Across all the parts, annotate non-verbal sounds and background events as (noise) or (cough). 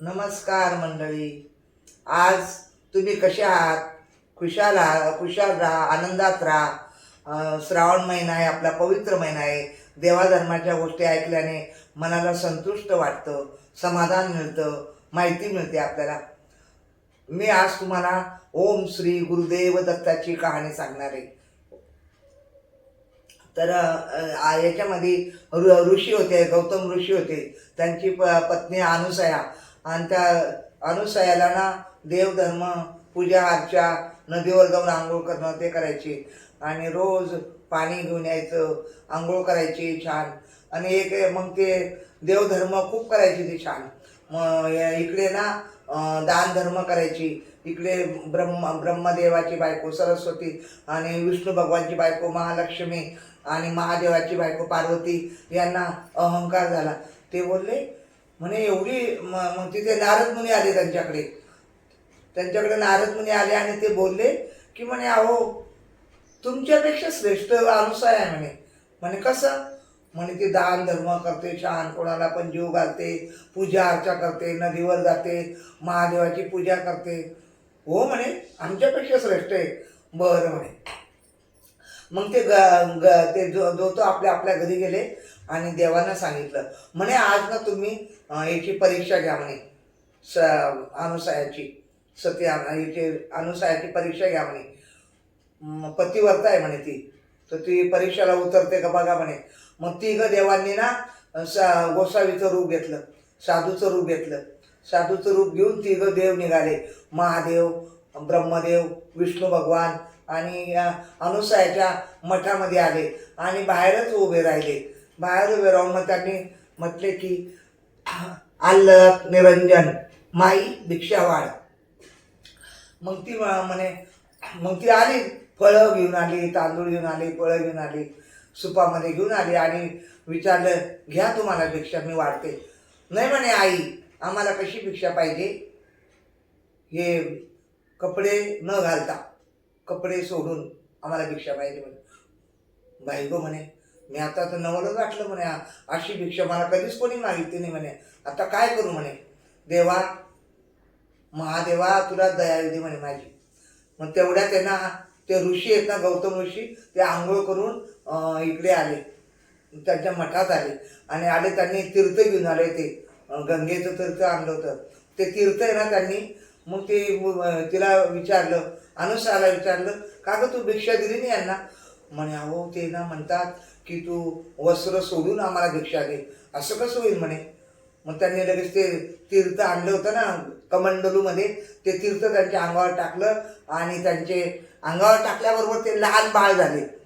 नमस्कार मंडळी. आज तुम्ही कसे आहात? खुशाल आहा खुशाल राहा आनंदात राहा. श्रावण महिना आहे आपला पवित्र महिना आहे. देवाधर्माच्या गोष्टी ऐकल्याने मनाला संतुष्ट वाटतं समाधान मिळतं माहिती मिळते आपल्याला. मी आज तुम्हाला ओम श्री गुरुदेव दत्ताची कहाणी सांगणार आहे. तर याच्यामध्ये ऋ- ऋषी होते गौतम ऋषी होते. त्यांची प पत्नी अनुसया आणि त्या अनुसयाला ना देवधर्म पूजा अर्चा नदीवर जाऊन आंघोळ करणं ते करायचे. आणि रोज पाणी घेऊन यायचं आंघोळ करायची छान. आणि एक मग ते देवधर्म खूप करायची ती छान. मग इकडे ना दानधर्म दान धर्म करायची. इकडे ब्रह्म ब्रह्मदेवाची बायको सरस्वती आणि विष्णू भगवानची बायको महालक्ष्मी आणि महादेवाची बायको पार्वती यांना अहंकार झाला. ते बोलले म्हणे एवढी मग तिथे नारद मुनी आले त्यांच्याकडे. त्यांच्याकडे नारद मुनी आले आणि ते बोलले की म्हणे अहो तुमच्यापेक्षा श्रेष्ठ अनुसाय आहे म्हणे. म्हणे कसं? म्हणे ती दान धर्म करते छान कोणाला पण जीव घालते पूजा अर्चा करते नदीवर जाते महादेवाची पूजा करते. हो म्हणे आमच्यापेक्षा श्रेष्ठ आहे. बरं म्हणे. मग ते ग ग ते जो जो तो आपल्या आपल्या घरी गेले. आणि देवांना सांगितलं. म्हणे आज ना तुम्ही याची परीक्षा घ्या म्हणे. स अनुसायाची सती याची अनुसायाची परीक्षा घ्या म्हणे. म, पतिव्रता आहे म्हणे ती. तर ती परीक्षेला उतरते का बघा म्हणे. मग ती ग देवांनी ना सा गोसावीचं रूप घेतलं साधूचं रूप घेतलं. साधूचं रूप घेऊन ती ग देव निघाले. महादेव ब्रह्मदेव विष्णू भगवान आणि अनुसायाच्या मठामध्ये आले आणि बाहेरच उभे राहिले. बाहेर उभे राहून मग त्यांनी म्हटले की आल्लक निरंजन माई भिक्षावाड मग ती म्हणे मग ती आली फळं घेऊन आली तांदूळ घेऊन आली फळं घेऊन आली सुपामध्ये घेऊन आली आणि विचारलं घ्या तुम्हाला भिक्षा मी वाढते. नाही म्हणे आई आम्हाला कशी भिक्षा पाहिजे? हे कपडे न घालता कपडे सोडून आम्हाला भिक्षा पाहिजे म्हणे. बाई गो म्हणे मी आता तर नवलच वाटलं म्हणे अशी भिक्षा मला कधीच कोणी मागितली नाही म्हणे. आता काय करू म्हणे? देवा महादेवा तुला दया दिली दे म्हणे माझी. मग तेवढ्या त्यांना ते ऋषी आहेत ना गौतम ऋषी ते आंघोळ करून इकडे आले. त्यांच्या मठात आले. आणि आले त्यांनी तीर्थ घेऊन आले ते. गंगेचं तीर्थ आणलं होतं. ते तीर्थ आहे ना त्यांनी मग ते तिला विचारलं अनुसाला विचारलं का ग तू भिक्षा दिली नाही यांना? म्हणे अहो ते ना म्हणतात की तू वस्त्र सोडून आम्हाला भिक्षा दे. असं कसं होईल म्हणे? मग त्यांनी लगेच ते तीर्थ आणलं होतं ना कमंडलूमध्ये. ते तीर्थ त्यांच्या अंगावर टाकलं आणि त्यांचे अंगावर टाकल्याबरोबर ते लहान बाळ झाले.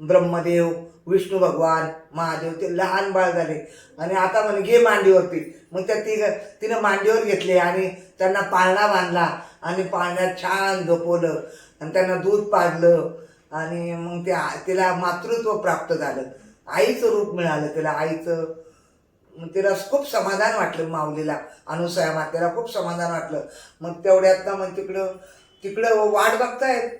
ब्रह्मदेव विष्णू भगवान महादेव ते लहान बाळ झाले. आणि आता म्हणे घे मांडीवरती. मग त्या ती तिनं मांडीवर घेतले आणि त्यांना पाळणा बांधला. आणि पाळण्यात छान झोपवलं. आणि त्यांना दूध पाजलं. आणि मग ते तिला मातृत्व प्राप्त झालं. आईचं रूप मिळालं तिला आईचं. मग तिला खूप समाधान वाटलं माऊलीला अनुसया मातेला खूप समाधान वाटलं. मग तेवढ्यात ना मग तिकडं तिकडं वाट बघतायत.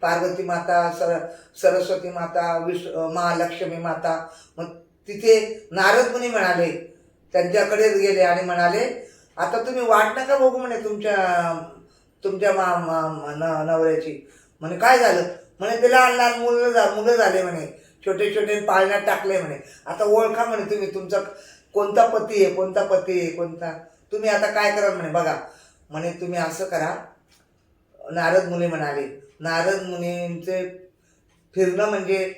पार्वती माता सर सरस्वती माता विश महालक्ष्मी माता. मग तिथे नारद मुनी म्हणाले त्यांच्याकडेच गेले आणि म्हणाले आता तुम्ही वाट नका बघू म्हणे तुमच्या तुमच्या मा मा- न- नवऱ्याची. म्हणे काय झालं? म्हणे ते लहान लहान मुलं झा मुलं झाले म्हणे. छोटे छोटे पाळण्यात टाकले म्हणे. आता ओळखा म्हणे तुम्ही तुमचा कोणता पती आहे कोणता पती आहे कोणता? तुम्ही आता काय करा म्हणे बघा. म्हणे तुम्ही असं करा. नारद मुनी म्हणाले नारद मुनींचे फिरणं म्हणजे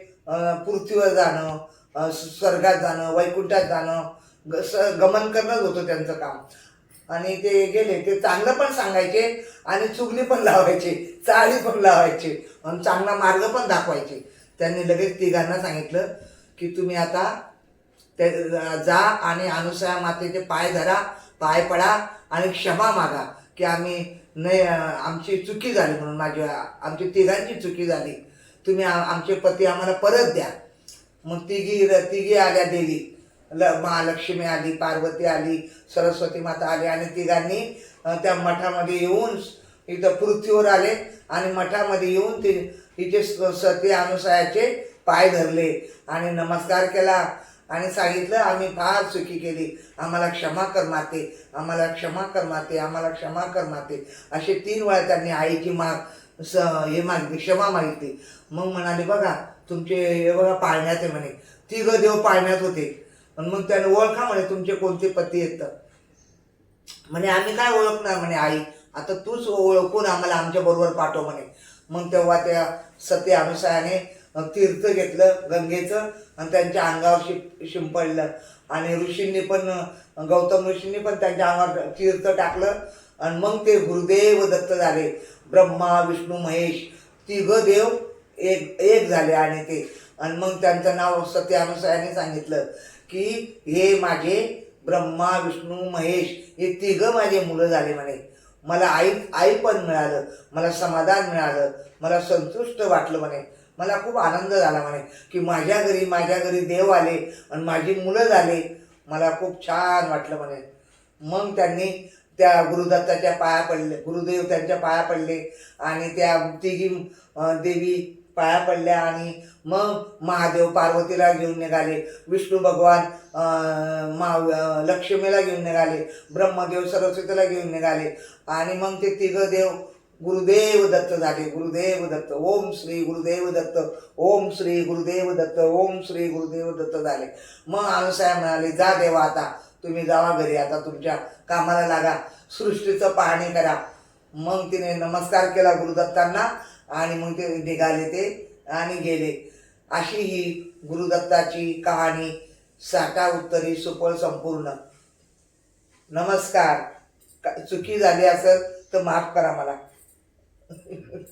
पृथ्वीवर जाणं स्वर्गात जाणं वैकुंठात जाणं ग- स- गमन करणंच होतं त्यांचं काम. आणि ते गेले ते चांगलं पण सांगायचे आणि चुगली पण लावायचे चाळी पण लावायचे आणि चांगला मार्ग पण दाखवायचे. त्यांनी लगेच तिघांना सांगितलं की तुम्ही आता ते जा आणि अनुसया मातेचे पाय धरा पाय पडा आणि क्षमा मागा की आम्ही नाही आमची चुकी झाली म्हणून माझी आमची तिघांची चुकी झाली. तुम्ही आमचे पती आम्हाला परत द्या. मग तिघी तिघी आल्या देवी ल महालक्ष्मी आली पार्वती आली सरस्वती माता आली आणि तिघांनी त्या मठामध्ये येऊन इथं पृथ्वीवर आले आणि मठामध्ये येऊन ते तिचे स- सती अनुसयाचे पाय धरले आणि नमस्कार केला आणि सांगितलं आम्ही फार चुकी केली. आम्हाला क्षमा कर माते. आम्हाला क्षमा कर माते. आम्हाला क्षमा कर माते. असे तीन वेळा त्यांनी आईची माग स हे मागली क्षमा मागितली. मग म्हणाले बघा तुमचे हे बघा पाळण्यात आहे म्हणे. तिघं देव पाळण्यात होते. आणि मग त्याने ओळखा म्हणे तुमचे कोणते पती येतं म्हणे आम्ही काय ओळखणार? म्हणे आई आता तूच ओळखून आम्हाला आमच्या बरोबर पाठव म्हणे. मग तेव्हा त्या सत्य अनुसायाने तीर्थ घेतलं गंगेचं आणि त्यांच्या अंगावर शिप शिंपडलं. आणि ऋषींनी पण गौतम ऋषींनी पण त्यांच्या अंगावर तीर्थ टाकलं. आणि मग ते गुरुदेव दत्त झाले. ब्रह्मा विष्णू महेश तिघ देव एक एक झाले आणि ते. आणि मग त्यांचं नाव सत्यानुसायाने सांगितलं की हे माझे ब्रह्मा विष्णू महेश हे तिघं माझे मुलं झाले म्हणे. मला आई आई पण मिळालं मला समाधान मिळालं मला संतुष्ट वाटलं म्हणे. मला खूप आनंद झाला म्हणे की माझ्या घरी माझ्या घरी देव आले आणि माझी मुलं झाले. मला खूप छान वाटलं म्हणे. मग त्यांनी त्या गुरुदत्ताच्या पाया पडले गुरुदेव त्यांच्या पाया पडले आणि त्या तिघी देवी पाया पडल्या आणि मग महादेव पार्वतीला घेऊन निघाले. विष्णू भगवान मा लक्ष्मीला घेऊन निघाले. ब्रह्मदेव सरस्वतीला घेऊन निघाले. आणि मग ते तिघं देव गुरुदेव दत्त झाले. गुरुदेव दत्त ओम श्री गुरुदेव दत्त ओम श्री गुरुदेव दत्त ओम श्री गुरुदेव दत्त झाले. मग अनुसाया म्हणाले जा देवा आता तुम्ही जावा घरी आता तुमच्या कामाला लागा. सृष्टीचं पाहणी करा. मग तिने नमस्कार केला गुरुदत्तांना. आणि मग ते निघाले ते आणि गेले. अशी ही गुरुदत्ताची कहाणी साठा उत्तरी सुफळ संपूर्ण. नमस्कार. का- चुकी झाली असं तर माफ करा मला. (laughs)